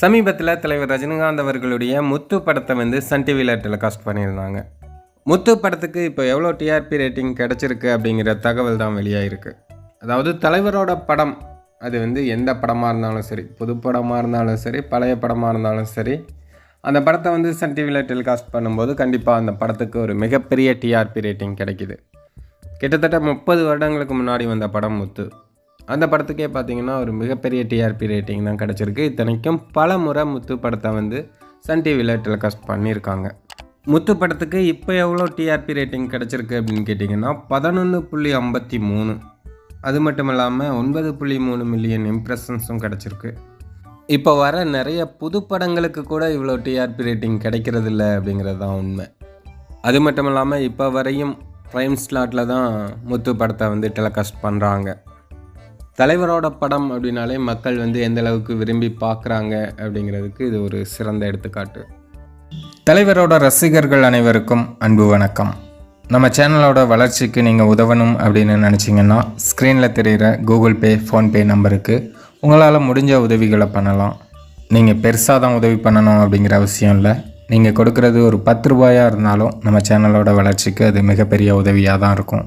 சமீபத்தில் தலைவர் ரஜினிகாந்த் அவர்களுடைய முத்து படத்தை வந்து சன் டிவியில் டெலிகாஸ்ட் பண்ணியிருந்தாங்க. முத்து படத்துக்கு இப்போ எவ்வளோ டிஆர்பி ரேட்டிங் கிடச்சிருக்கு அப்படிங்கிற தகவல் தான் வெளியாகிருக்கு அதாவது தலைவரோட படம் அது வந்து எந்த படமாக இருந்தாலும் சரி புது படமாக இருந்தாலும் சரி பழைய படமாக இருந்தாலும் சரி அந்த படத்தை வந்து சன் டிவியில் டெலிகாஸ்ட் பண்ணும்போது கண்டிப்பாக அந்த படத்துக்கு ஒரு மிகப்பெரிய டிஆர்பி ரேட்டிங் கிடைக்குது. கிட்டத்தட்ட முப்பது வருடங்களுக்கு முன்னாடி வந்த படம் முத்து. அந்த படத்துக்கே பார்த்தீங்கன்னா ஒரு மிகப்பெரிய டிஆர்பி ரேட்டிங் தான் கிடச்சிருக்கு. இத்தனைக்கும் பல முறை முத்து படத்தை வந்து சன் டிவியில் டெலிகாஸ்ட் பண்ணியிருக்காங்க. முத்து படத்துக்கு இப்போ எவ்வளோ டிஆர்பி ரேட்டிங் கிடச்சிருக்கு அப்படின்னு கேட்டிங்கன்னா பதினொன்று புள்ளி ஐம்பத்தி மூணு. அது மட்டும் இல்லாமல் ஒன்பது புள்ளி மூணு மில்லியன் இம்ப்ரெஷன்ஸும் கிடச்சிருக்கு. இப்போ வர நிறைய புது படங்களுக்கு கூட இவ்வளோ டிஆர்பி ரேட்டிங் கிடைக்கிறதில்ல அப்படிங்கிறது தான் உண்மை. அது மட்டும் இல்லாமல் இப்போ வரையும் ப்ரைம் ஸ்லாட்டில் தான் முத்து படத்தை வந்து டெலிகாஸ்ட் பண்ணுறாங்க தலைவரோட படம் அப்படின்னாலே மக்கள் வந்து எந்த அளவுக்கு விரும்பி பார்க்குறாங்க அப்படிங்கிறதுக்கு இது ஒரு சிறந்த எடுத்துக்காட்டு. தலைவரோட ரசிகர்கள் அனைவருக்கும் அன்பு வணக்கம். நம்ம சேனலோட வளர்ச்சிக்கு நீங்கள் உதவணும் அப்படின்னு நினச்சிங்கன்னா ஸ்க்ரீனில் தெரிகிற கூகுள் பே ஃபோன்பே நம்பருக்கு உங்களால் முடிஞ்ச உதவிகளை பண்ணலாம். நீங்கள் பெருசாக தான் உதவி பண்ணணும் அப்படிங்கிற அவசியம் இல்லை. நீங்கள் கொடுக்குறது ஒரு பத்து ரூபாயாக இருந்தாலும் நம்ம சேனலோட வளர்ச்சிக்கு அது மிகப்பெரிய உதவியாக தான் இருக்கும்.